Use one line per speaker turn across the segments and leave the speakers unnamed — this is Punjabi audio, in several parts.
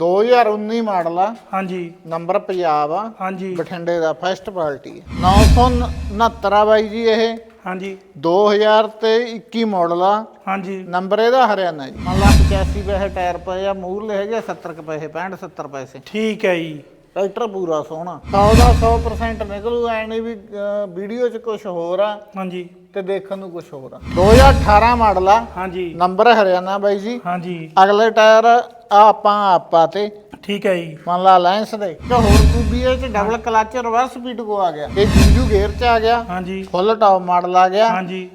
2019 ਮਾਡਲ ਆ।
ਹਾਂਜੀ।
ਨੰਬਰ ਪੰਜਾਬ ਆ।
ਹਾਂਜੀ।
ਬਠਿੰਡੇ ਦਾ ਫਸਟ ਪਾਰਟੀ 969 ਆ ਬਾਈ ਜੀ ਇਹ।
ਹਾਂਜੀ।
2000 ਤੇ 21 ਮਾਡਲ ਆ।
ਹਾਂਜੀ।
ਨੰਬਰ ਇਹਦਾ ਹਰਿਆਣਾ ਜੀ। ਮੰਨ ਲਾ 85 ਪੈਸੇ ਟਾਇਰ ਪਏ ਆ ਮੂਰਲੇ ਹੈਗੇ 70 ਕੁ ਪੈਸੇ 65 70 ਪੈਸੇ।
ਠੀਕ ਹੈ ਜੀ।
ਟਰੈਕਟਰ ਪੂਰਾ ਸੋਹਣਾ। 100 ਦਾ 100% ਨਿਕਲੂ ਐ ਨਹੀਂ ਵੀ ਵੀਡੀਓ 'ਚ ਕੁਝ ਹੋਰ ਆ
ਹਾਂਜੀ।
ਤੇ ਦੇਖਣ ਨੂੰ ਕੁਝ ਹੋਰ ਆ। 2018 ਮਾਡਲ ਆ।
ਹਾਂਜੀ।
ਨੰਬਰ ਹਰਿਆਣਾ ਬਾਈ ਜੀ।
ਹਾਂਜੀ।
ਅਗਲੇ ਟਾਇਰ ਆਪਾਂ ਆਪਾ ਤੇ
ਠੀਕ ਹੈ ਜੀ।
ਮੰਨ ਲਾ ਲਾਇੰਸ ਦੇ। ਤੇ ਹੋਰ ਇਹ ਚ ਡਬਲ ਕਲਚ ਰਿਵਰਸ ਸਪੀਡ ਕੋ ਆ ਗਿਆ। ਇਹ ਜੂਜੂ ਗੇਅਰ ਚ ਆ ਗਿਆ।
ਹਾਂਜੀ।
ਫੁੱਲ ਟਾਪ ਮਾਡਲ ਆ ਗਿਆ।
ਹਾਂਜੀ।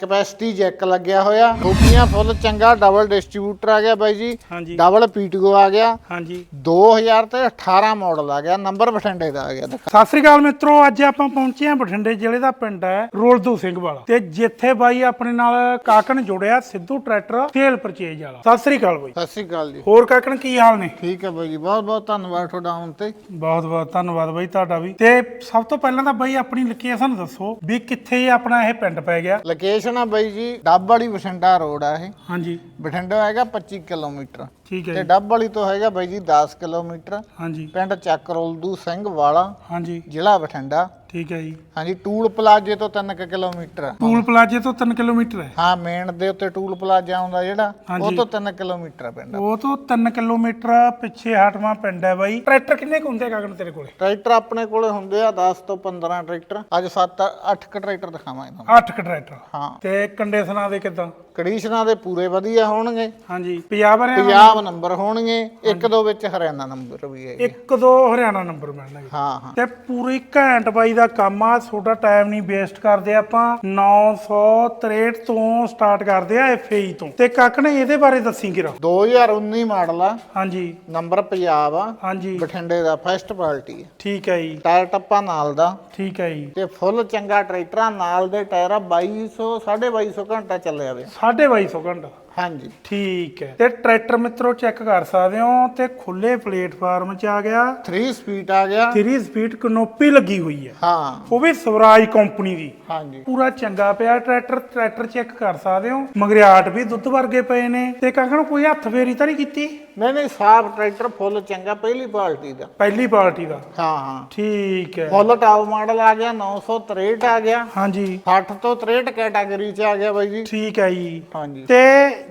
ਕਪੈਸਿਟੀ ਜੈਕ ਲੱਗਿਆ ਹੋਇਆ। ਖੂਬੀਆਂ ਫੁੱਲ ਚੰਗਾ ਡਬਲ ਡਿਸਟ੍ਰੀਬਿਊਟਰ ਆ ਗਿਆ ਬਾਈ ਜੀ। ਡਬਲ ਪੀਟੀਓ ਆ ਗਿਆ।
ਹਾਂਜੀ।
2000 ਤੇ 18 ਮਾਡਲ ਆ ਗਿਆ। ਨੰਬਰ ਬਠਿੰਡੇ ਦਾ ਆ ਗਿਆ।
ਸਤਿ ਸ੍ਰੀ ਅਕਾਲ ਮਿੱਤਰੋ ਅੱਜ ਆਪਾਂ ਪਹੁੰਚੇ ਹਾਂ ਬਠਿੰਡੇ ਜ਼ਿਲ੍ਹੇ ਦਾ ਪਿੰਡ ਹੈ ਰੋਲਦੂ ਸਿੰਘ ਵਾਲਾ। ਤੇ ਜਿੱਥੇ ਬਾਈ ਆਪਣੇ ਨਾਲ ਕਾਕਨ ਜੁੜਿਆ ਸਿੱਧੂ ਟਰੈਕਟਰ ਤੇਲ ਪਰਚੇਜ ਵਾਲਾ। ਸਤਿ ਸ੍ਰੀ ਅਕਾਲ ਬਾਈ।
ਸਤਿ ਸ੍ਰੀ ਅਕਾਲ ਜੀ।
ਹੋਰ ਕਾਕਨ ਕੀ ਹਾਲ ਨੇ?
ਠੀਕ ਹੈ ਬਾਈ ਜੀ। ਬਹੁਤ ਬਹੁਤ ਧੰਨਵਾਦ ਤੁਹਾਡਾ ਆਉਣ ਤੇ।
ਬਹੁਤ ਬਹੁਤ ਧੰਨਵਾਦ ਬਾਈ ਤੁਹਾਡਾ ਵੀ। ਤੇ ਸਭ ਤੋਂ ਪਹਿਲਾਂ ਤਾਂ ਬਾਈ ਆਪਣੀ ਲੋਕੇਸ਼ਨ ਦੱਸੋ ਵੀ ਕਿੱਥੇ ਆਪਣਾ ਇਹ ਪਿੰਡ ਪੈ ਗਿਆ।
ਲੋਕੇਸ਼ਨ ਆ ਬਾਈ ਜੀ ਡੱਬ ਵਾਲੀ ਬਠਿੰਡਾ ਰੋਡ ਆ ਇਹ।
ਹਾਂਜੀ।
ਬਠਿੰਡਾ ਹੈਗਾ 25 ਕਿਲੋਮੀਟਰ।
ਠੀਕ ਹੈ
ਤੇ
ਜੀ।
ਡੱਬ ਵਾਲੀ ਤੋਂ ਹੈਗਾ ਬਾਈ ਜੀ 10 ਕਿਲੋਮੀਟਰ।
ਹਾਂਜੀ।
ਪਿੰਡ ਚੱਕਰੋਲਦੂ ਸਿੰਘ ਵਾਲਾ
ਹਾਂਜੀ।
ਜ਼ਿਲ੍ਹਾ ਬਠਿੰਡਾ।
ਠੀਕ ਹੈ ਜੀ।
ਹਾਂਜੀ ਟੂਲ ਪਲਾਜੇ ਤੋਂ 3 ਕਿਲੋਮੀਟਰ।
ਟੂਲ ਪਲਾਜ਼ੇ ਤੋਂ 3 ਕਿਲੋਮੀਟਰ ਹੈ।
ਹਾਂ ਮੇਨ ਦੇ ਉੱਤੇ ਟੂਲ ਪਲਾਜਾ ਆਉਂਦਾ ਜਿਹੜਾ ਉਹ। ਤੋਂ 3 ਕਿਲੋਮੀਟਰ ਪਿੰਡ।
ਉਹ ਤੋਂ 3 ਕਿਲੋਮੀਟਰ ਪਿੱਛੇ ਹਟਵਾ ਪਿੰਡ ਹੈ ਬਾਈ। ਟਰੈਕਟਰ ਕਿੰਨੇ ਕੁ ਹੁੰਦੇ ਕਾਕਨ ਤੇਰੇ ਕੋਲੇ?
ਟਰੈਕਟਰ ਆਪਣੇ ਕੋਲੇ ਹੁੰਦੇ ਆ 10 ਤੋਂ 15 ਟਰੈਕਟਰ। ਅੱਜ 7 8 ਕ ਟਰੈਕਟਰ ਦਿਖਾਵਾਂ ਇਹਨਾਂ
8 ਕ ਟਰੈਕਟਰ।
ਹਾਂ।
ਤੇ ਕੰਡੀਸ਼ਨਾਂ ਦੇ ਕਿਦਾਂ?
ਕੰਡੀਸ਼ਨਾਂ ਦੇ ਪੂਰੇ ਵਧੀਆ ਹੋਣਗੇ।
ਹਾਂਜੀ। ਪੰਜਾਬ ਹਰਿਆਣਾ
ਪੰਜਾਬ ਨੰਬਰ ਹੋਣਗੇ। ਇੱਕ ਦੋ ਵਿੱਚ ਹਰਿਆਣਾ ਨੰਬਰ ਵੀ ਹੈ
ਇੱਕ ਦੋ ਹਰਿਆਣਾ ਨੰਬਰ ਮਿਲਣਗੇ।
ਹਾਂ ਹਾਂ।
ਤੇ ਪੂਰੀ ਘੈਂਟ ਬਾਈ ਦਾ ਕੰਮ ਆ ਛੋਟਾ ਟਾਈਮ ਨਹੀਂ ਵੇਸਟ ਕਰਦੇ ਆਪਾਂ 963 ਤੋਂ ਸਟਾਰਟ ਕਰਦੇ ਆ ਐਫਏਈ ਤੋਂ। ਤੇ ਕੱਕ ਨੇ ਇਹਦੇ ਬਾਰੇ ਦੱਸੀ ਕਿਰਾ?
2019 ਮਾਡਲ ਆ।
ਹਾਂਜੀ।
ਨੰਬਰ ਪੰਜਾਬ ਆ।
ਹਾਂਜੀ।
ਬਠਿੰਡੇ ਦਾ ਫਸਟ ਪਾਰਟੀ
ਠੀਕ ਹੈ ਜੀ।
ਟਾਇਰ ਟੱਪਾ ਨਾਲ ਦਾ।
ਠੀਕ ਹੈ ਜੀ।
ਤੇ ਫੁੱਲ ਚੰਗਾ ਟਰੈਕਟਰ ਨਾਲ ਦੇ ਟਾਇਰ ਆ 2200 2250 ਘੰਟਾ ਚੱਲਿਆ ਵੇ।
2250 ਘੰਟਾ।
ਹਾਂਜੀ।
ਠੀਕ ਹੈ। ਤੇ ਟਰੈਕਟਰ ਮਿੱਤਰੋ ਚੈੱਕ ਕਰ ਸਕਦੇ ਹੋ ਤੇ ਖੁੱਲੇ ਪਲੇਟਫਾਰਮ 'ਚ ਆ ਗਿਆ।
3 ਸਪੀਡ ਆ ਗਿਆ।
3 ਸਪੀਡ ਕਨੋਪੀ ਲੱਗੀ ਹੋਈ ਹੈ।
ਹਾਂ।
ਉਹ ਵੀ ਸਵਰਾਜ ਕੰਪਨੀ ਦੀ।
ਹਾਂਜੀ।
ਪੂਰਾ ਚੰਗਾ ਪਿਆ ਟਰੈਕਟਰ ਟਰੈਕਟਰ ਚੈੱਕ ਕਰ ਸਕਦੇ ਹੋ। ਮਗਰਿਆਟ ਵੀ ਦੁੱਧ ਵਰਗੇ ਪਏ ਨੇ। ਤੇ ਕਾਕਣ ਕੋਈ ਹੱਥ ਫੇਰੀ ਤਾਂ ਨਹੀਂ ਕੀਤੀ?
ਨਹੀਂ ਨਹੀਂ ਸਾਫ਼ ਟਰੈਕਟਰ ਫੁੱਲ ਚੰਗਾ ਪਹਿਲੀ ਪਾਰਟੀ ਦਾ।
ਪਹਿਲੀ ਪਾਰਟੀ ਦਾ?
ਹਾਂ ਹਾਂ।
ਠੀਕ ਹੈ।
ਫੁੱਲ ਟਾਪ ਮਾਡਲ ਆ ਗਿਆ 963 ਆ ਗਿਆ।
ਹਾਂਜੀ।
60 ਤੋਂ 63 ਕੈਟਾਗਰੀ ਚ ਆ ਗਿਆ ਬਾਈ ਜੀ।
ਠੀਕ ਹੈ ਜੀ।
ਹਾਂਜੀ।
ਤੇ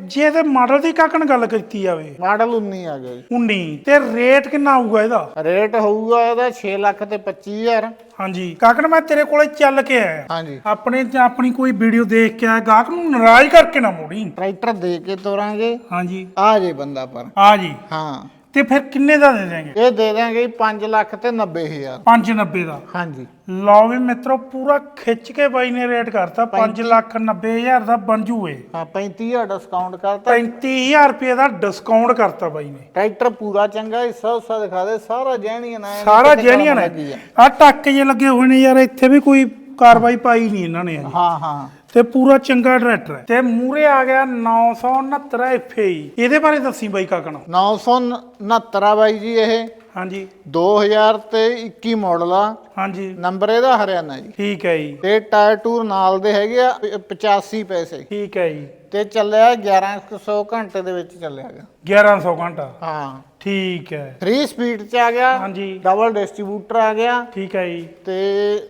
ਜੇ ਤੇ ਮਾਡਲ ਦੀ ਕਾਕਣ ਗੱਲ ਕੀਤੀ ਜਾਵੇ?
ਮਾਡਲ 19 ਆ ਗਿਆ ਜੀ।
19 ਤੇ ਰੇਟ ਕਿੰਨਾ ਆਊਗਾ ਇਹਦਾ?
ਰੇਟ ਹੋਊਗਾ ਇਹਦਾ 6 ਲੱਖ ਤੇ 25000
ਹਾਂਜੀ। ਕਾਕਣ ਮੈਂ ਤੇਰੇ ਕੋਲੇ ਚੱਲ ਕੇ ਆਇਆ।
ਹਾਂਜੀ।
ਆਪਣੇ ਤੇ ਆਪਣੀ ਕੋਈ ਵੀਡੀਓ ਦੇਖ ਕੇ ਆਇਆ। ਗਾਹਕ ਨੂੰ ਨਾਰਾਜ਼ ਕਰਕੇ ਨਾ ਮੋੜੀ।
ਟਰੈਕਟਰ ਦੇ ਕੇ ਤੋਰਾਂਗੇ।
ਹਾਂਜੀ।
ਆ ਜੇ ਬੰਦਾ ਪਰ।
ਆ ਜੀ
ਹਾਂ।
ਤੇ ਫਿਰ ਕਿੰਨੇ ਦਾ ਦੇ ਦੇਂਗੇ
ਇਹ ਦੇ ਦਾਂਗੇ 5 ਲੱਖ ਤੇ 90000
590 ਦਾ।
ਹਾਂਜੀ।
ਲਓ ਵੀ ਮਿੱਤਰੋ ਪੂਰਾ ਖਿੱਚ ਕੇ ਬਾਈ ਨੇ ਰੇਟ ਕਰਤਾ। 5 ਲੱਖ 90 ਹਜ਼ਾਰ ਦਾ ਬਣ ਜੂ ਇਹ
ਹਾਂ 35000 ਡਿਸਕਾਊਂਟ ਕਰਤਾ।
35000 ਰੁਪਏ ਦਾ ਡਿਸਕਾਊਂਟ ਕਰਤਾ ਬਾਈ ਨੇ।
ਟਰੈਕਟਰ ਪੂਰਾ ਚੰਗਾ ਹਿੱਸਾ ਹੁੱਸਾ ਦਿਖਾ ਦੇ ਸਾਰਾ ਜੈਨੀਆਂ ਨਾ
ਸਾਰਾ ਜੈਨੀਆਂ ਨੇ। ਆ। ਟੱਕ ਜੇ ਲੱਗੇ ਹੋਏ ਨੇ ਯਾਰ ਇੱਥੇ ਵੀ ਕੋਈ ਕਾਰਵਾਈ ਪਾਈ ਨਹੀਂ ਇਹਨਾਂ ਨੇ।
ਹਾਂ ਹਾਂ।
ਤੇ ਪੂਰਾ ਚੰਗਾ ਟਰੈਕਟਰ ਹੈ। ਤੇ ਮੂਰੇ ਆ ਗਿਆ 969 ਐਫਏ ਇਹਦੇ ਬਾਰੇ ਦੱਸੀ ਬਾਈ ਕਾਕਣ
969 ਆ ਬਾਈ ਜੀ ਇਹ।
ਹਾਂਜੀ।
2000 ਤੇ 21 ਮਾਡਲ ਆ।
ਹਾਂਜੀ।
ਨੰਬਰ ਇਹਦਾ ਹਰਿਆਣਾ ਜੀ।
ਠੀਕ ਹੈ ਜੀ।
ਤੇ ਟਾਇਰ ਟੂਰ ਨਾਲ ਦੇ ਹੈਗੇ ਆ 85 ਪੈਸੇ।
ਠੀਕ ਹੈ ਜੀ।
ਤੇ ਚੱਲਿਆ 1100 ਘੰਟੇ ਦੇ ਵਿੱਚ ਚੱਲਿਆ ਗਿਆ
1100 ਘੰਟਾ।
ਹਾਂ।
ਠੀਕ ਹੈ।
3 ਸਪੀਡ ਚ ਆ ਗਿਆ।
ਹਾਂਜੀ।
ਡਬਲ ਡਿਸਟ੍ਰੀਬਿਊਟਰ ਆ ਗਿਆ।
ਠੀਕ ਹੈ ਜੀ।
ਤੇ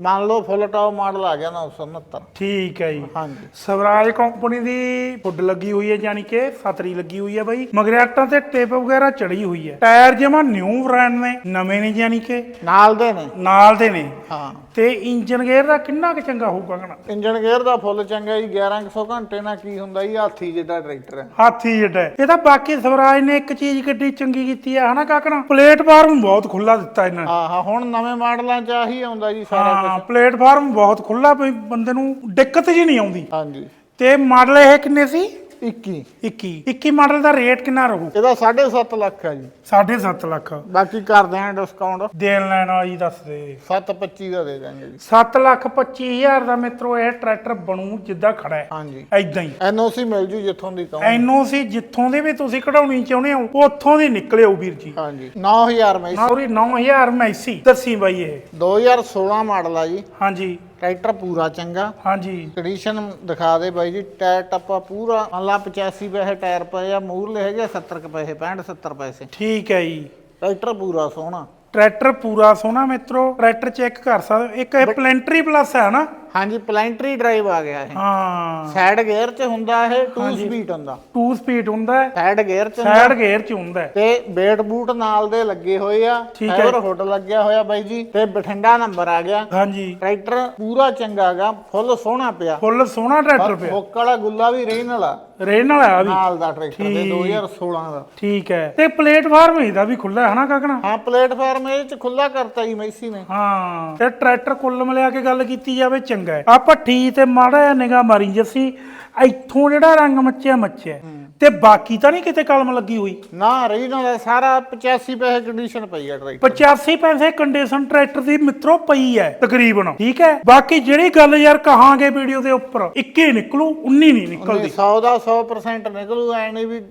ਮੰਨ ਲਓ ਫੁੱਲ ਟਾਪ ਮਾਡਲ ਆ ਗਿਆ 969
ਠੀਕ ਹੈ ਜੀ।
ਹਾਂਜੀ।
ਸਵਰਾਜ ਕੰਪਨੀ ਦੀ ਫੁੱਡ ਲੱਗੀ ਹੋਈ ਹੈ ਯਾਨੀ ਕਿ ਸਤਰੀ ਲੱਗੀ ਹੋਈ ਹੈ ਬਾਈ। ਮਗਰਿਆਟਾਂ ਤੇ ਟੇਪ ਵਗੈਰਾ ਚੜੀ ਹੋਈ ਹੈ। ਟਾਇਰ ਜਮਾ ਨਿਊ ਬ੍ਰਾਂਡ ਨੇ ਨਵੇਂ ਨੇ ਯਾਨੀ ਕਿ
ਨਾਲ ਦੇ ਨੇ।
ਨਾਲ ਦੇ ਨੇ।
ਹਾਂ।
ਤੇ ਇੰਜਨ ਗੇਅਰ ਦਾ ਕਿੰਨਾ ਕੁ ਚੰਗਾ ਹੋਊਗਾ ਕਹਣਾ
ਇੰਜਨ ਗੇਅਰ ਦਾ ਫੁੱਲ ਚੰਗਾ ਜੀ 1100 ਘੰਟੇ ਨਾਲ ਕੀ ਹੁੰਦਾ ਜੀ ਹਾਥੀ ਜਿੱਡਾ ਟਰੈਕਟਰ ਹੈ।
ਹਾਥੀ ਜਿਹੜਾ ਹੈ। ਇਹ ਤਾਂ ਬਾਕੀ ਸਵਰਾਜ ਨੇ ਇੱਕ ਚੀਜ਼ ਕਿੱਡੀ ਚੰਗੀ ਕੀਤੀ ਹੈ ਹਨਾ ਕਾਕਣਾ? ਪਲੇਟਫਾਰਮ ਬਹੁਤ ਖੁੱਲਾ ਦਿੱਤਾ ਇਹਨਾਂ ਨੇ।
ਹਾਂ ਹਾਂ ਹੁਣ ਨਵੇਂ ਮਾਡਲਾਂ ਚ ਆਹੀ ਆਉਂਦਾ ਜੀ ਸਾਰਾ
ਹਾਂ ਪਲੇਟਫਾਰਮ ਬਹੁਤ ਖੁੱਲਾ ਵੀ ਬੰਦੇ ਨੂੰ ਦਿੱਕਤ ਜੀ ਨਹੀਂ ਆਉਂਦੀ।
ਹਾਂਜੀ।
ਤੇ ਮਾਡਲ ਇਹ ਕਿੰਨੇ ਸੀ?
21
21 21 ਮਾਡਲ ਦਾ ਰੇਟ ਕਿੰਨਾ ਰਹੂ?
ਇਹਦਾ 7.5 ਲੱਖ ਹੈ ਜੀ।
7.5 ਲੱਖ।
ਬਾਕੀ ਕਰ ਦਿਆਂ ਡਿਸਕਾਊਂਟ
ਦੇਣ ਲੈਣ ਵਾਲੀ ਦੱਸ ਦੇ।
7.25 ਦਾ ਦੇ ਦਾਂਗੇ ਜੀ।
7 ਲੱਖ 25 ਹਜ਼ਾਰ ਦਾ ਮਿੱਤਰੋ ਇਹ ਟਰੈਕਟਰ ਬਣੂ ਜਿੱਦਾਂ ਖੜਾ ਹੈ।
ਹਾਂਜੀ।
ਐਦਾਂ ਹੀ।
ਐਨਓਸੀ ਮਿਲ ਜੂ ਜਿੱਥੋਂ ਦੀ ਕਹੋ।
ਐਨਓਸੀ ਜਿੱਥੋਂ ਦੀ ਵੀ ਤੁਸੀਂ ਕਢਾਉਣੀ ਚਾਹੁੰਦੇ ਹੋ ਉੱਥੋਂ ਦੀ ਨਿਕਲਿਓ ਵੀਰ ਜੀ।
ਹਾਂਜੀ। 9000 ਮੈਂ
ਸੌਰੀ 9000 ਮੈਸੀ। ਦੱਸੀ ਬਾਈ ਇਹ।
2016 ਮਾਡਲ ਆ ਜੀ।
ਹਾਂਜੀ।
ਟਰੈਕਟਰ ਪੂਰਾ ਚੰਗਾ।
ਹਾਂਜੀ।
ਕੰਡੀਸ਼ਨ ਦਿਖਾ ਦੇ ਬਾਈ ਜੀ ਟਾਇਰ ਟੱਪਾ ਪੂਰਾ। ਮੰਨ ਲਾ 85 ਪੈਸੇ ਟਾਇਰ ਪਏ ਆ ਮੂਰਲੇ ਹੈਗੇ 70 ਕੁ ਪੈਸੇ 65 70 ਪੈਸੇ।
ਠੀਕ ਹੈ ਜੀ।
ਟਰੈਕਟਰ ਪੂਰਾ ਸੋਹਣਾ।
ਟਰੈਕਟਰ ਪੂਰਾ ਸੋਹਣਾ ਮਿੱਤਰੋ ਟਰੈਕਟਰ ਚੈੱਕ ਕਰ ਸਕਦੇ ਹੋ। ਇੱਕ ਇਹ ਪਲੈਂਟਰੀ ਪਲੱਸ ਹੈ ਨਾ?
ਹਾਂਜੀ ਪਲੈਂਟਰੀ ਡਰਾਈਵ ਆ ਗਿਆ ਇਹ।
ਹਾਂ।
ਸਾਈਡ ਗੇਅਰ 'ਚ ਹੁੰਦਾ ਇਹ 2 ਸਪੀਡ ਹੁੰਦਾ।
2 ਸਪੀਡ ਹੁੰਦਾ ਹੈ।
ਸਾਈਡ ਗੇਅਰ 'ਚ
ਸਾਈਡ ਗੇਅਰ ਚ ਹੁੰਦਾ ਹੈ।
ਤੇ ਬੇਟ ਬੂਟ ਨਾਲ ਦੇ ਲੱਗੇ ਹੋਏ ਆ।
ਹੈ।
ਫਾਈਬਰ ਹੁੱਡ ਲੱਗਿਆ ਹੋਇਆ ਬਾਈ ਜੀ। ਤੇ ਬਠਿੰਡਾ ਨੰਬਰ ਆ ਗਿਆ।
ਹਾਂਜੀ।
ਟਰੈਕਟਰ ਪੂਰਾ ਚੰਗਾ ਗਾ ਫੁੱਲ ਸੋਹਣਾ ਪਿਆ।
ਫੁੱਲ ਸੋਹਣਾ ਟਰੈਕਟਰ ਪਿਆ।
ਹੁੱਕ ਵਾਲਾ ਗੁੱਲਾ ਵੀ ਰੇਨ ਵਾਲਾ।
ਰੇਨ ਵਾਲਾ ਆ ਵੀ।
ਨਾਲ ਦਾ ਟਰੈਕਟਰ ਦੇ
ਠੀਕ।
2016 ਦਾ।
ਠੀਕ ਹੈ। ਤੇ ਪਲੇਟਫਾਰਮ ਇਹਦਾ ਵੀ ਖੁੱਲਾ ਹੈ ਨਾ ਕਾਕਣਾ?
ਹਾਂ ਪਲੇਟਫਾਰਮ ਇਹ ਚ ਖੁੱਲਾ ਕਰਤਾ ਜੀ ਮੈਸੀ ਨੇ।
ਹਾਂ। ਤੇ ਟਰੈਕਟਰ ਕੁੱਲ ਮਿਲਾ ਕੇ ਗੱਲ ਕੀਤੀ ਜਾਵੇ ਚੰਗਾ ਹੈ। ਆ ਭੱਠੀ ਤੇ ਮਾੜਾ ਨਿਗਾ ਮਾਰੀ ਜੱਸੀ ਇੱਥੋਂ ਜਿਹੜਾ ਰੰਗ ਮੱਚਿਆ ਮੱਚਿਆ। ਤੇ ਬਾਕੀ ਤਾਂ ਨਹੀਂ ਕਿਤੇ ਕਲਮ ਲੱਗੀ ਹੋਈ।
ਨਾ ਰੇਨ ਵਾਲਾ ਸਾਰਾ 85 ਪੈਸੇ ਕੰਡੀਸ਼ਨ ਪਈ ਆ ਟਰੈਕਟਰ
85 ਪੈਸੇ ਕੰਡੀਸ਼ਨ ਟਰੈਕਟਰ ਦੀ ਮਿੱਤਰੋ ਪਈ ਹੈ ਤਕਰੀਬਨ। ਠੀਕ ਹੈ? ਬਾਕੀ ਜਿਹੜੀ ਗੱਲ ਯਾਰ ਕਹਾਂਗੇ ਵੀਡੀਓ ਦੇ ਉੱਪਰ 21 ਨਿਕਲੂ 19 ਨਹੀਂ ਨਿਕਲਦੀ।
100 ਦਾ 100% ਨਿਕਲੂ ਐ ਨਹੀਂ ਵੀ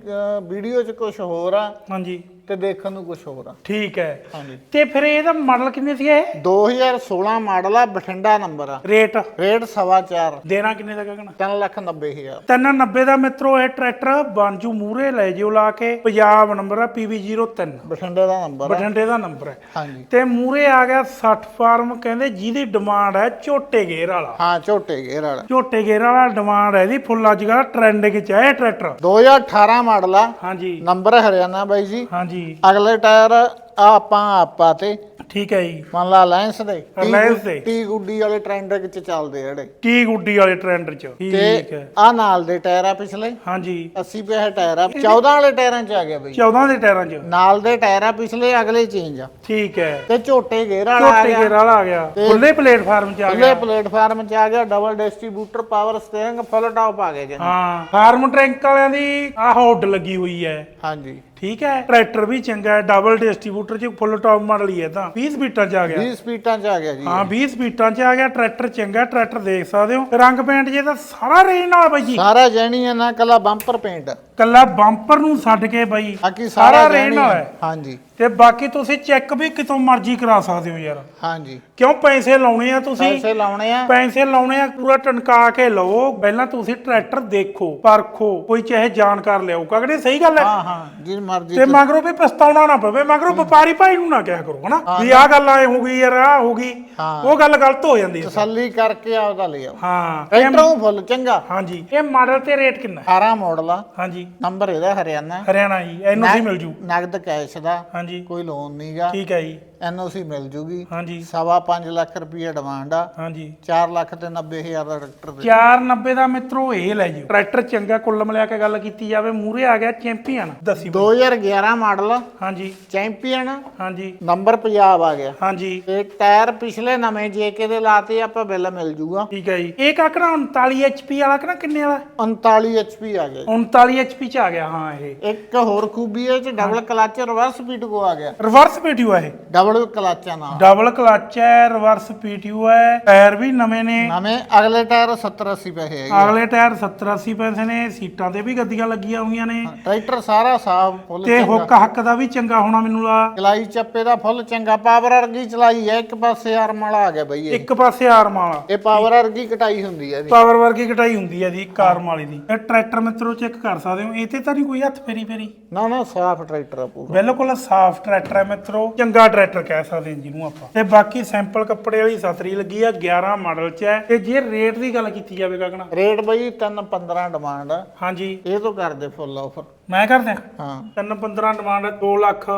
ਵੀਡੀਓ ਚ ਕੁਝ ਹੋਰ ਆ।
ਹਾਂਜੀ।
ਤੇ ਦੇਖਣ ਨੂੰ ਕੁਝ ਹੋਰ ਆ।
ਠੀਕ ਹੈ।
ਹਾਂਜੀ।
ਤੇ ਫਿਰ ਇਹਦਾ ਮਾਡਲ ਕਿੰਨੇ ਸੀ ਇਹ?
2016 ਮਾਡਲ ਆ ਬਠਿੰਡਾ ਨੰਬਰ ਆ।
ਰੇਟ?
ਰੇਟ ਸਵਾ ਚਾਰ।
ਦੇਣਾ ਕਿੰਨੇ ਦਾ ਕਹਣਾ?
3 ਲੱਖ 90 ਹਜ਼ਾਰ।
390 ਦਾ ਮਿੱਤਰੋ ਇਹ ਟਰੈਕਟਰ ਬਾਂਜੂ ਮੂਰੇ ਲੈ ਜਿਓ ਲਾ ਕੇ ਪੰਜਾਬ ਨੰਬਰ ਆ PV03
ਬਠਿੰਡੇ ਦਾ ਨੰਬਰ ਆ।
ਬਠਿੰਡੇ ਦਾ ਨੰਬਰ ਹੈ।
ਹਾਂਜੀ।
ਤੇ ਮੂਰੇ ਆ ਗਿਆ 60 ਫਾਰਮ ਕਹਿੰਦੇ ਜਿਹਦੀ ਡਿਮਾਂਡ ਹੈ ਝੋਟੇ ਗੇਅਰ ਵਾਲਾ।
ਹਾਂ ਝੋਟੇ ਗੇਅਰ ਵਾਲਾ।
ਝੋਟੇ ਗੇਅਰ ਵਾਲਾ ਡਿਮਾਂਡ ਹੈ ਇਹਦੀ ਫੁੱਲ ਅੱਜ ਕੱਲ੍ਹ ਟ੍ਰੈਂਡ ਵਿੱਚ ਹੈ ਇਹ ਟਰੈਕਟਰ।
2018 ਮਾਡਲ ਆ।
ਹਾਂਜੀ।
ਨੰਬਰ ਹਰਿਆਣਾ ਬਾਈ ਜੀ।
ਹਾਂਜੀ।
ਅਗਲੇ ਟਾਇਰ ਆਪਾਂ ਆਪਾ ਤੇ
ਠੀਕ ਹੈ ਜੀ।
ਮੰਨ ਲਾ ਲਾਇੰਸ ਦੇ
Reliance ਦੇ।
ਟੀ ਗੁੱਡੀ ਵਾਲੇ ਟ੍ਰੈਂਡ ਵਿੱਚ ਚੱਲਦੇ ਆ ਜਿਹੜੇ।
ਟੀ ਗੁੱਡੀ ਵਾਲੇ ਟ੍ਰੈਂਡ 'ਚ। ਠੀਕ
ਤੇ
ਹੈ।
ਆ ਨਾਲ ਦੇ ਟਾਇਰ ਆ ਪਿਛਲੇ।
ਹਾਂਜੀ।
80 ਪੈਸੇ ਟਾਇਰ ਆ। 14 ਵਾਲੇ ਟਾਇਰਾਂ ਚ ਆ ਗਿਆ ਬਈ।
14 ਦੇ ਟਾਇਰਾਂ 'ਚ।
ਨਾਲ ਦੇ ਟਾਇਰ ਆ ਪਿਛਲੇ ਅਗਲੇ ਚੇਂਜ ਆ।
ਠੀਕ ਹੈ।
ਤੇ ਝੋਟੇ ਗੇਅਰ ਵਾਲਾ ਆ ਗਿਆ।
ਗੇਅਰ ਵਾਲਾ ਆ ਗਿਆ। ਖੁੱਲੇ ਪਲੇਟਫਾਰਮ 'ਚ ਆ
ਅਗਲੇ
ਗਿਆ।
ਪਲੇਟਫਾਰਮ ਚ ਆ ਗਿਆ। Double distributor power steering full top ਆ ਗਿਆ ਜੀ
ਹਾਂ ਫਾਰਮ ਟਰੈਂਕ ਵਾਲਿਆਂ ਦੀ ਆਹ ਹੁੱਡ ਲੱਗੀ ਹੋਈ ਹੈ।
ਹਾਂਜੀ।
ਠੀਕ ਹੈ। ਟਰੈਕਟਰ ਵੀ ਚੰਗਾ ਹੈ। ਡਬਲ ਡਿਸਟ੍ਰੀਬਿਊਟਰ 'ਚ ਫੁੱਲ ਟਾਪ ਮਾਡਲ ਹੀ ਹੈ ਤਾਂ। 20 ਸਪੀਡਾਂ 'ਚ ਆ ਗਿਆ।
20 ਸਪੀਡਾਂ ਚ ਆ ਗਿਆ ਜੀ।
ਹਾਂ 20 ਸਪੀਡਾਂ 'ਚ ਆ ਗਿਆ। ਟਰੈਕਟਰ ਚੰਗਾ ਟਰੈਕਟਰ ਦੇਖ ਸਕਦੇ ਹੋ। ਰੰਗ ਪੇਂਟ ਜੇ ਤਾਂ ਸਾਰਾ ਰੇਂਜ ਨਾਲ ਬਾਈ ਜੀ।
ਸਾਰਾ ਜੈਣੀ ਹੈ ਨਾ ਕੱਲਾ ਬੰਪਰ ਪੇਂਟ
ਕੱਲਾ ਬੰਪਰ ਨੂੰ ਛੱਡ ਕੇ ਬਾਈ
ਬਾਕੀ
ਸਾਰਾ
ਸਾਰਾ
ਨਾਲ
ਹੈ। ਹਾਂਜੀ।
ਤੇ ਬਾਕੀ ਤੁਸੀਂ ਚੈੱਕ ਵੀ ਕਿਤੋਂ ਮਰਜ਼ੀ ਕਰਾ ਸਕਦੇ ਹੋ ਯਾਰ।
ਹਾਂਜੀ।
ਕਿਉਂ ਪੈਸੇ ਲਾਉਣੇ ਆ ਤੁਸੀਂ?
ਪੈਸੇ ਲਾਉਣੇ ਆ।
ਪੈਸੇ ਲਾਉਣੇ ਆ ਪੂਰਾ ਟਨਕਾ ਕੇ ਲਓ। ਪਹਿਲਾਂ ਤੁਸੀਂ ਟਰੈਕਟਰ ਦੇਖੋ ਪਰਖੋ ਕੋਈ ਚਾਹੇ ਜਾਣਕਾਰ ਲਿਆਓ। ਕਗੜੇ ਸਹੀ ਗੱਲ ਹੈ?
ਹਾਂ ਹਾਂ ਮਰਜ਼ੀ
ਤੇ ਮਗਰੋਂ ਵੀ ਪਛਤਾਉਣਾ ਨਾ ਪਵੇ ਮਗਰੋਂ ਵਪਾਰੀ ਭਾਈ ਨੂੰ ਨਾ ਕਿਹਾ ਕਰੋ ਹਨਾ? ਵੀ ਆਹ ਗੱਲ ਆਏ ਹੋ ਗਈ ਯਾਰ ਆਹ ਹੋ ਗਈ।
ਹਾਂ।
ਉਹ ਗੱਲ ਗਲਤ ਹੋ ਜਾਂਦੀ ਹੈ।
ਤਸੱਲੀ ਕਰਕੇ ਆਪਦਾ ਲੈ ਆਓ
ਹਾਂ।
ਟਰੈਕਟਰ ਉਹ ਫੁੱਲ ਚੰਗਾ।
ਹਾਂਜੀ। ਇਹ ਮਾਡਲ ਤੇ ਰੇਟ ਕਿੰਨਾ ਹੈ?
18 ਮਾਡਲ ਆ।
ਹਾਂਜੀ।
ਨੰਬਰ ਇਹਦਾ ਹਰਿਆਣਾ।
ਹਰਿਆਣਾ ਜੀ ਐਨਓਸੀ ਮਿਲ ਜੂ?
ਨਗਦ ਕੈਸ਼ ਦਾ
ਹਾਂਜੀ।
ਕੋਈ ਲੋਨ ਨਹੀਂਗਾ
ਠੀਕ ਹੈ ਜੀ।
ਐਨਓਸੀ ਮਿਲ ਜੂਗੀ।
ਹਾਂਜੀ।
ਸਵਾ 5 ਲੱਖ ਰੁਪਏ ਡਿਮਾਂਡ ਆ।
ਹਾਂਜੀ।
4 ਲੱਖ ਤੇ 90 ਹਜ਼ਾਰ ਦਾ ਟਰੈਕਟਰ ਦੇ
490 ਦਾ ਮਿੱਤਰੋ ਇਹ ਲੈ ਜਿਓ। ਟਰੈਕਟਰ ਚੰਗਾ ਕੁੱਲ ਮਿਲਾ ਕੇ ਗੱਲ ਕੀਤੀ ਜਾਵੇ ਮੂਰੇ ਆ ਗਿਆ ਚੈਂਪੀਅਨ ਦੱਸੀ ਬਈ।
2011 ਮਾਡਲ
ਹਾਂਜੀ।
ਚੈਂਪੀਅਨ
ਹਾਂਜੀ।
ਨੰਬਰ ਪੰਜਾਬ ਆ ਗਿਆ।
ਹਾਂਜੀ।
ਤੇ ਟਾਇਰ ਪਿਛਲੇ ਨਵੇਂ ਜੇਕੇ ਦੇ ਲਾਤੇ ਆਪਾਂ ਬਿੱਲ ਮਿਲ ਜੂਗਾ।
ਠੀਕ ਹੈ ਜੀ। ਇਹ ਕਾਕੜਾ 39 HP ਵਾਲਾ ਕਿ ਨਾ ਕਿੰਨੇ ਵਾਲਾ?
39 HP ਆ ਗਿਆ।
39 HP ਚ ਆ ਗਿਆ ਹਾਂ ਇਹ।
ਇੱਕ ਹੋਰ ਖੂਬੀ ਹੈ ਚ ਡਬਲ ਕਲਚ ਰਿਵਰਸ ਪੀਟੂ ਆ ਗਿਆ।
ਰਿਵਰਸ ਪੀਟੀਓ ਹੈ ਇਹ।
ਡਬਲ ਕਲਚਾਂ ਨਾਲ
ਡਬਲ ਕਲਚ ਹੈ ਰਿਵਰਸ ਪੀਟੀਓ ਹੈ ਟਾਇਰ ਵੀ ਨਵੇਂ ਨੇ।
ਨਵੇਂ ਅਗਲੇ ਟਾਇਰ 70 80 ਪੈਸੇ ਹੈਗੇ
ਅਗਲੇ ਟਾਇਰ 70 80 ਪੈਸੇ ਨੇ ਸੀਟਾਂ ਤੇ ਵੀ ਗੱਦੀਆਂ ਲੱਗੀਆਂ ਹੋਈਆਂ ਨੇ।
ਟਰੈਕਟਰ ਸਾਰਾ ਸਾਫ਼ ਫੁੱਲ
ਤੇ ਹੁੱਕ ਹੱਕ ਦਾ ਵੀ ਚੰਗਾ ਹੋਣਾ ਮੈਨੂੰ ਲਾ।
ਚਲਾਈ ਚੱਪੇ ਦਾ ਫੁੱਲ ਚੰਗਾ ਪਾਵਰ ਵਰਗੀ ਚਲਾਈ ਹੈ ਇੱਕ ਪਾਸੇ ਆਰਮ ਵਾਲਾ ਆ ਗਿਆ ਬਈ ਇਹ।
ਇੱਕ ਪਾਸੇ ਆਰਮ ਵਾਲਾ।
ਇਹ ਪਾਵਰ ਵਰਗੀ ਕਟਾਈ ਹੁੰਦੀ ਹੈ ਇਹਦੀ
ਪਾਵਰ ਵਰਗੀ ਕਟਾਈ ਹੁੰਦੀ ਹੈ ਜੀ ਕਾਰਮ ਵਾਲੀ ਦੀ। ਇਹ ਟਰੈਕਟਰ ਮਿੱਤਰੋ ਚੈੱਕ ਕਰ ਸਕਦੇ ਹੋ ਇਹ ਤੇ ਤਾਂ ਨਹੀਂ ਕੋਈ ਹੱਥ ਫੇਰੀ ਫੇਰੀ।
ਨਾ ਨਾ ਸਾਫ਼ ਟਰੈਕਟਰ ਆ ਪੂਰਾ।
ਬਿਲਕੁਲ ਸਾਫ਼ ਟਰੈਕਟਰ ਹੈ ਮਿੱਤਰੋ ਚੰਗਾ ਟਰੈਕਟਰ ਕਹਿ ਸਕਦੇ ਹਾਂ ਜਿਹਨੂੰ ਆਪਾਂ। ਤੇ ਬਾਕੀ ਸੈਂਪਲ ਕੱਪੜੇ ਵਾਲੀ ਸਤਰੀ ਲੱਗੀ ਆ 11 ਮਾਡਲ ਚ ਹੈ। ਤੇ ਜੇ ਰੇਟ ਦੀ ਗੱਲ ਕੀਤੀ ਜਾਵੇ ਗਗਨਾ
ਰੇਟ ਬਈ 3 15 ਡਿਮਾਂਡ ਆ।
ਹਾਂਜੀ।
ਇਹ ਤੋਂ ਕਰਦੇ ਫੁੱਲ ਆਫਰ
ਮੈਂ ਕਰ ਦਿਆਂ
ਹਾਂ।
ਤਿੰਨ 15 ਡਿਮਾਂਡ 2 ਲੱਖ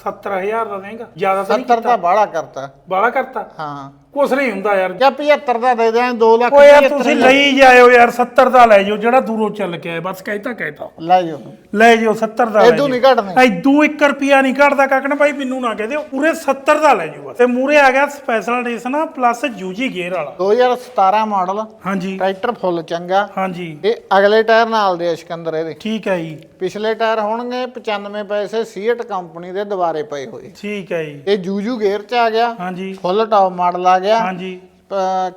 70 ਹਜ਼ਾਰ ਦਾ ਦੇਂਗਾ ਜ਼ਿਆਦਾ ਤਾਂ ਨਹੀਂ
70 ਦਾ ਬਾਹਲਾ ਕਰਤਾ।
ਬਾਲਾ ਕਰਤਾ।
ਹਾਂ।
ਕੁਛ ਨਹੀਂ ਹੁੰਦਾ ਯਾਰ।
ਜਾਂ 75 ਦਾ ਦੇ ਦਿਆਂ 2 ਲੱਖ
ਓਏ ਯਾਰ
75
ਤੁਸੀਂ ਲਈ ਜਾਇਓ ਯਾਰ 70 ਦਾ ਲੈ ਜਾਓ ਜਿਹੜਾ ਦੂਰੋਂ ਚੱਲ ਕੇ ਆਏ। ਬਸ ਕਹਿਤਾ ਕਹਿਤਾ।
ਲੈ ਜਾਓ।
ਲੈ ਜਾਓ 70 ਦਾ ਲੈ
ਇਦੋਂ ਨਹੀਂ ਘਟਨੇ।
ਐਦੂ 1 ਰੁਪਿਆ ਨਹੀਂ ਘਟਦਾ। ਕਾਕਣ ਭਾਈ ਮੈਨੂੰ ਨਾ ਕਹਿ ਦਿਓ ਪੂਰੇ 70 ਦਾ ਲੈ ਜਾਓ ਤੇ ਮੂਰੇ ਆ ਗਿਆ ਸਪੈਸ਼ਲ ਐਡੀਸ਼ਨ ਪਲੱਸ ਯੂਜੀ ਗੇਅਰ ਵਾਲਾ।
2017 ਮਾਡਲ
ਹਾਂਜੀ।
ਟਰੈਕਟਰ ਫੁੱਲ ਚੰਗਾ।
ਹਾਂਜੀ।
ਇਹ ਅਗਲੇ ਟਾਇਰ ਨਾਲ ਦੇ ਆ ਸਿਕੰਦਰ ਇਹਦੇ।
ਠੀਕ ਹੈ ਜੀ।
ਪਿਛਲੇ ਟਾਇਰ ਹੋਣਗੇ 95 ਪੈਸੇ ਸੀਟ ਕੰਪਨੀ ਦੇ ਦੁਬਾਰੇ ਪਏ ਹੋਏ।
ਠੀਕ ਹੈ ਜੀ।
ਇਹ ਜੂਜੂ ਗੇਅਰ ਚ ਆ ਗਿਆ
ਹਾਂਜੀ।
ਫੁੱਲ ਟਾਪ ਮਾਡਲ ਆ ਗਿਆ
ਹਾਂਜੀ।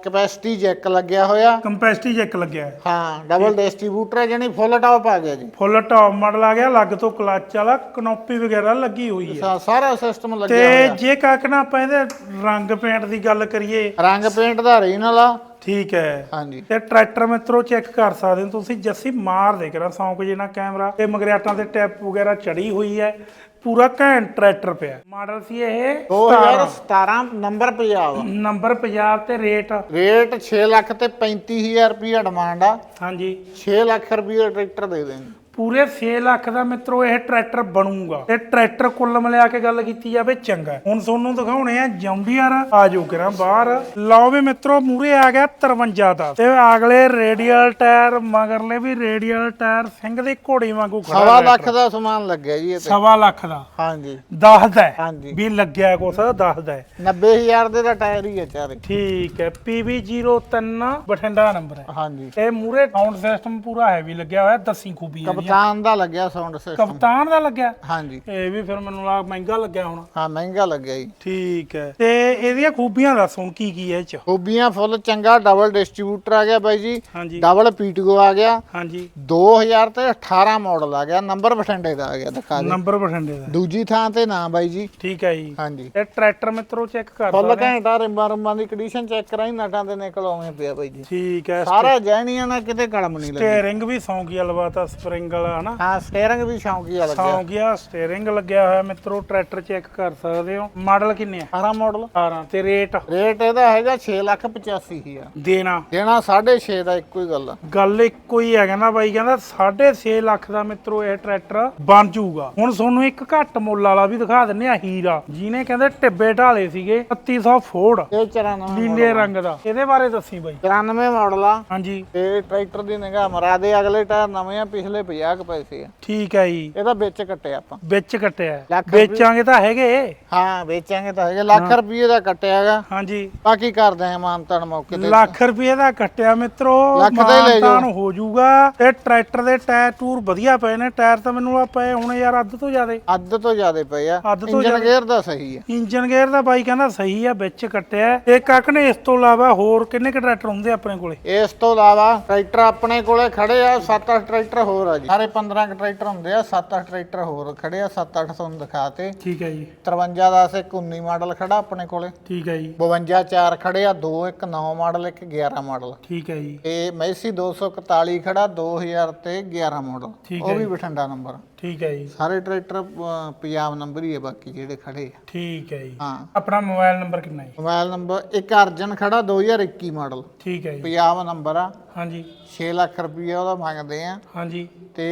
ਕਪੈਸਿਟੀ ਜੈਕ ਲੱਗਿਆ ਹੋਇਆ।
ਕੰਪੈਸਿਟੀ ਚੈੱਕ ਲੱਗਿਆ। ਹੈ
ਡਬਲ ਡਿਸਟ੍ਰੀਬਿਊਟਰ ਹੈ ਜਾਨੀ ਫੁੱਲ ਟਾਪ ਆ ਗਿਆ ਜੀ।
ਫੁੱਲ ਟੌਪ ਮਾਡਲ ਆ ਗਿਆ ਲੱਗ ਤੋਂ ਕਲੱਚ ਵਾਲਾ ਕਨੋਪੀ ਵਗੈਰਾ ਲੱਗੀ ਹੋਈ ਹੈ।
ਸਾਰਾ ਸਿਸਟਮ ਲੱਗਿਆ
ਤੇ
ਹੋਇਆ।
ਜੇ ਕਾਕਣਾ ਆਪਾਂ ਇਹਦੇ ਰੰਗ ਪੇਂਟ ਦੀ ਗੱਲ ਕਰੀਏ
ਰੰਗ ਪੇਂਟ ਦਾ ਰੀਨਲ ਆ।
ਠੀਕ ਹੈ।
ਹਾਂਜੀ।
ਤੇ ਟਰੈਕਟਰ ਮਿੱਤਰੋ ਚੈੱਕ ਕਰ ਸਕਦੇ ਹੋ। ਤੁਸੀਂ ਜੱਸੀ ਮਾਰ ਦੇ ਕਰਾਂ ਸੌਂਕ ਜੇ ਨਾ ਕੈਮਰਾ। ਤੇ ਮਗਰਿਆਟਾਂ ਤੇ ਟੈਪ ਵਗੈਰਾ ਚੜੀ ਹੋਈ ਹੈ। ਪੂਰਾ ਘੈਂਟ ਟਰੈਕਟਰ ਪਿਆ। ਮਾਡਲ ਸੀ ਇਹ
2017 ਨੰਬਰ ਪੰਜਾਬ
ਨੰਬਰ ਪੰਜਾਬ ਤੇ ਰੇਟ।
ਰੇਟ 6 ਲੱਖ ਤੇ 35000 ਰੁਪਇਆ ਡਿਮਾਂਡ ਆ।
ਹਾਂਜੀ।
6 ਲੱਖ ਰੁਪਇਆ ਟਰੈਕਟਰ ਦੇ ਦੇਣਗੇ
ਪੂਰੇ 6 ਲੱਖ ਦਾ ਮਿੱਤਰੋ ਇਹ ਟਰੈਕਟਰ ਬਣੂਗਾ। ਤੇ ਟਰੈਕਟਰ ਕੁੱਲ ਮਿਲਾ ਕੇ ਗੱਲ ਕੀਤੀ ਜਾਵੇ ਚੰਗਾ। ਹੈ। ਹੁਣ ਤੁਹਾਨੂੰ ਦਿਖਾਉਣੇ ਆ ਜੌਂਡੀਅਰ ਆ ਜਾਓ ਕਰਾਂ ਬਾਹਰ। ਲਓ ਵੀ ਮਿੱਤਰੋ ਮੂਰੇ ਆ ਗਿਆ 53 ਦਾ। ਤੇ ਅਗਲੇ ਰੇਡੀਅਲ ਟਾਇਰ ਮਗਰਲੇ ਵੀ ਰੇਡੀਅਲ ਟਾਇਰ ਸਿੰਘ ਦੇ ਘੋੜੇ ਵਾਂਗੂ ਖੜਾ
ਸਵਾ। ਲੱਖ ਦਾ ਸਮਾਨ ਲੱਗਿਆ ਜੀ ਇਹ ਤੇ।
ਸਵਾ ਲੱਖ ਦਾ।
ਹਾਂਜੀ।
ਦੱਸਦਾ ਹੈ।
ਹਾਂਜੀ।
ਵੀ ਲੱਗਿਆ ਕੁਛ ਦੱਸਦਾ ਹੈ।
90000 ਦੇ ਦਾ ਟਾਇਰ ਹੀ ਹੈ ਚਾਰੇ।
ਠੀਕ ਹੈ PB03 ਬਠਿੰਡਾ ਨੰਬਰ ਹੈ।
ਹਾਂਜੀ।
ਤੇ ਮੂਰੇ ਸਾਊਂਡ ਸਿਸਟਮ ਪੂਰਾ ਹੈਵੀ ਲੱਗਿਆ ਹੋਇਆ ਦੱਸੀ ਖੂਬੀ
ਕਪਤਾਨ ਦਾ ਲੱਗਿਆ ਸਾਊਂਡ ਸਿਸਟਮ
ਕਪਤਾਨ ਦਾ ਲੱਗਿਆ?
ਹਾਂਜੀ।
ਇਹ ਵੀ ਫਿਰ ਮੈਨੂੰ ਲੱਗ ਮਹਿੰਗਾ ਲੱਗਿਆ ਹੋਣਾ।
ਹਾਂ ਮਹਿੰਗਾ ਲੱਗਿਆ ਜੀ।
ਠੀਕ ਹੈ। ਤੇ ਇਹਦੀਆਂ ਖੂਬੀਆਂ ਦੱਸ ਹੁਣ ਕੀ ਕੀ ਹੈ ਇਹ ਚ?
ਖੂਬੀਆਂ ਫੁੱਲ ਚੰਗਾ ਡਬਲ ਡਿਸਟ੍ਰੀਬਿਊਟਰ ਆ ਗਿਆ ਬਾਈ ਜੀ।
ਹਾਂਜੀ।
ਡਬਲ ਪੀਟੀਓ ਆ ਗਿਆ।
ਹਾਂਜੀ।
2000 ਤੇ 18 ਮਾਡਲ ਆ ਗਿਆ। ਨੰਬਰ ਬਠਿੰਡੇ ਦਾ ਆ ਗਿਆ ਦਿਖਾ ਦੇ
ਨੰਬਰ ਬਠਿੰਡੇ ਦਾ।
ਦੂਜੀ ਥਾਂ ਤੇ ਨਾ ਬਾਈ ਜੀ।
ਠੀਕ ਹੈ ਜੀ।
ਹਾਂਜੀ।
ਇਹ ਟਰੈਕਟਰ ਮਿੱਤਰੋ ਚੈੱਕ ਕਰ
ਫੁੱਲ
ਸਕਦੇ
ਘੰਟਾ ਰਿੰਬਾਂ ਰਿੰਬਾਂ ਦੀ ਕੰਡੀਸ਼ਨ ਚੈੱਕ ਕਰਾਈ ਨਟਾਂ ਦੇ ਨਿਕਲ ਆਵੇਂ ਪਿਆ ਬਾਈ ਜੀ।
ਠੀਕ ਹੈ।
ਸਾਰਾ ਜੈਨੀਆਂ ਨਾਲ ਕਿਤੇ ਕਲਮ ਨਹੀਂ ਲੱਗੀ।
ਸਟੀਅਰਿੰਗ ਵੀ ਸੌਂਕੀਆ ਲਵਾਤਾ ਸਪਰਿੰਗ ਵਾਲਾ ਹਨਾ?
ਹਾਂ ਸਟੀਅਰਿੰਗ ਵੀ ਸ਼ੌਂਕੀਆ ਲੱਗਿਆ।
ਸੌਂਕੀਆ ਸਟੀਅਰਿੰਗ ਲੱਗਿਆ ਹੋਇਆ। ਮਿੱਤਰੋ ਟਰੈਕਟਰ ਚੈੱਕ ਕਰ ਸਕਦੇ ਹੋ। ਮਾਡਲ ਕਿੰਨੇ ਆ?
18 ਮਾਡਲ
18 ਤੇ ਰੇਟ
ਰੇਟ ਇਹਦਾ ਹੈਗਾ 6 ਲੱਖ 85 ਹਜ਼ਾਰ।
ਦੇਣਾ।
ਦੇਣਾ 6.5 ਦਾ ਇੱਕੋ ਹੀ ਗੱਲ ਆ।
ਗੱਲ ਇੱਕੋ ਹੀ ਹੈ ਕਹਿੰਦਾ ਬਾਈ ਕਹਿੰਦਾ 6.5 ਲੱਖ ਦਾ ਮਿੱਤਰੋ ਇਹ ਟਰੈਕਟਰ ਬਣ ਜਾਊਗਾ। ਹੁਣ ਤੁਹਾਨੂੰ ਇੱਕ ਘੱਟ ਮੁੱਲ ਵਾਲਾ ਵੀ ਦਿਖਾ ਦਿੰਨੇ ਆ ਹੀਰਾ। ਜਿਹਨੇ ਕਹਿੰਦੇ ਟਿੱਬੇ ਢਾਲੇ ਸੀਗੇ 3100 ਫੋਰਡ
ਇਹ 94
ਨੀਲੇ ਰੰਗ ਦਾ। ਇਹਦੇ ਬਾਰੇ ਦੱਸੀ ਬਾਈ।
94 ਮਾਡਲ ਆ।
ਹਾਂਜੀ।
ਤੇ ਟਰੈਕਟਰ ਦੀ ਨਿਗਾਹ ਮਰਾ ਦੇ ਅਗਲੇ ਟਾਇਰ ਨਵੇਂ ਆ ਪਿਛਲੇ 50 ਕੁ ਪੈਸੇ ਆ।
ਠੀਕ ਹੈ ਜੀ।
ਇਹਦਾ ਵਿੱਚ ਕੱਟਿਆ ਆਪਾਂ।
ਵਿੱਚ ਕੱਟਿਆ। ਹੈ।
ਲੱਖ ਰੁਪਏ-
ਵੇਚਾਂਗੇ ਤਾਂ ਹੈਗੇ।
ਹਾਂ ਵੇਚਾਂਗੇ ਤਾਂ ਹੈਗੇ। ਲੱਖ ਰੁਪਏ ਦਾ ਕੱਟਿਆ ਹੈਗਾ
ਹਾਂਜੀ।
ਬਾਕੀ ਕਰਦੇ ਆ ਮਾਨਤਨ ਮੌਕੇ ਤੇ।
ਲੱਖ ਰੁਪਏ ਦਾ ਕੱਟਿਆ ਮਿੱਤਰੋ।
ਲੱਖ ਦਾ ਹੀ ਲੈ ਜਾਓ।
ਮਾਨਤਾਨ ਹੋ ਜਾਊਗਾ। ਤੇ ਟਰੈਕਟਰ ਦੇ ਟਾਇਰ ਟੂਰ ਵਧੀਆ ਪਏ ਨੇ। ਟਾਇਰ ਤਾਂ ਮੈਨੂੰ ਆ ਪਏ ਹੁਣ ਯਾਰ ਅੱਧ ਤੋਂ ਜ਼ਿਆਦੇ।
ਅੱਧ ਤੋਂ ਜ਼ਿਆਦਾ ਪਏ ਆ।
ਅੱਧ ਤੋਂ
ਇੰਜਨ
ਜ਼ਿਆਦੇ।
ਗੇਅਰ ਦਾ ਸਹੀ ਆ।
ਇੰਜਨ ਗੇਅਰ ਦਾ ਬਾਈ ਕਹਿੰਦਾ ਸਹੀ ਆ ਵਿੱਚ ਕੱਟਿਆ। ਹੈ। ਤੇ ਕੱਕ ਨੇ ਇਸ ਤੋਂ ਇਲਾਵਾ ਹੋਰ ਕਿੰਨੇ ਕ ਟਰੈਕਟਰ ਹੁੰਦੇ ਆਪਣੇ ਕੋਲੇ?
ਇਸ ਤੋਂ ਇਲਾਵਾ ਟਰੈਕਟਰ ਆਪਣੇ ਕੋਲੇ ਖੜੇ ਆ। 7-8 ਟਰੈਕਟਰ ਹੋਰ ਆ ਜੀ। ਸਾਰੇ 15 ਕ ਟਰੈਕਟਰ ਹੁੰਦੇ ਆ 7-8 ਟਰੈਕਟਰ ਹੋਰ ਖੜੇ ਆ 7-8 ਤੁਹਾਨੂੰ ਦਿਖਾਤੇ।
ਠੀਕ ਹੈ ਜੀ।
53 ਦਾ ਸੇ 19 ਮਾਡਲ ਖੜਾ ਆਪਣੇ ਕੋਲੇ।
ਠੀਕ ਹੈ ਜੀ।
52 ਚਾਰ ਖੜੇ ਆ 2 ਇੱਕ 9 ਮਾਡਲ ਇੱਕ 11 ਮਾਡਲ।
ਠੀਕ ਹੈ ਜੀ।
ਤੇ ਮੈਸੀ 241 ਖੜਾ 2000 ਤੇ 11 ਮਾਡਲ। ਉਹ ਵੀ। ਬਠਿੰਡਾ ਨੰਬਰ।
ਠੀਕ ਹੈ ਜੀ।
ਸਾਰੇ ਟਰੈਕਟਰ ਅਹ, ਪੰਜਾਬ ਨੰਬਰ ਹੀ ਹੈ ਬਾਕੀ ਜਿਹੜੇ ਖੜੇ ਆ।
ਠੀਕ ਹੈ ਜੀ।
ਹਾਂ।
ਆਪਣਾ ਮੋਬਾਈਲ ਨੰਬਰ ਕਿੰਨਾ ਹੈ
ਮੋਬਾਈਲ ਨੰਬਰ ਇੱਕ ਅਰਜਨ ਖੜਾ 2021 ਮਾਡਲ
ਠੀਕ ਹੈ ਜੀ।
ਪੰਜਾਬ ਨੰਬਰ ਆ।
ਹਾਂਜੀ।
6 ਲੱਖ ਰੁਪਏ ਉਹਦਾ ਮੰਗਦੇ ਆ।
ਹਾਂਜੀ।
ਤੇ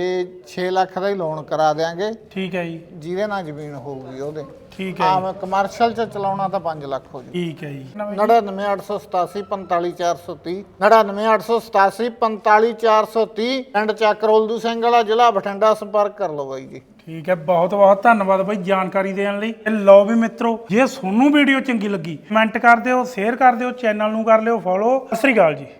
6 ਲੱਖ ਦਾ ਹੀ ਲੋਨ ਕਰਾ ਦੇਾਂਗੇ
ਠੀਕ ਹੈ ਜੀ।
ਜਿਹਦੇ ਨਾਲ ਜ਼ਮੀਨ ਹੋਊਗੀ ਉਹਦੇ।
ਠੀਕ ਹੈ
ਆਮ ਕਮਰਸ਼ੀਅਲ ਚ ਚਲਾਉਣਾ ਤਾਂ 5 ਲੱਖ ਹੋ ਜੂ।
ਠੀਕ ਹੈ ਜੀ।
99887 45430 99887 45430 ਪਿੰਡ ਚੱਕ ਰੋਲਦੂ ਸਿੰਘ ਵਾਲਾ ਜ਼ਿਲ੍ਹਾ ਬਠਿੰਡਾ ਸੰਪਰਕ ਕਰ ਲਓ ਬਾਈ ਜੀ।
ਠੀਕ ਹੈ ਬਹੁਤ ਬਹੁਤ ਧੰਨਵਾਦ ਬਾਈ ਜਾਣਕਾਰੀ ਦੇਣ ਲਈ। ਤੇ ਲਓ ਵੀ ਮਿੱਤਰੋ ਜੇ ਤੁਹਾਨੂੰ ਵੀਡੀਓ ਚੰਗੀ ਲੱਗੀ ਕਮੈਂਟ ਕਰ ਦਿਓ ਸ਼ੇਅਰ ਕਰ ਦਿਓ ਚੈਨਲ ਨੂੰ ਕਰ ਲਿਓ ਫੋਲੋ। ਸਤਿ ਸ੍ਰੀ ਅਕਾਲ ਜੀ।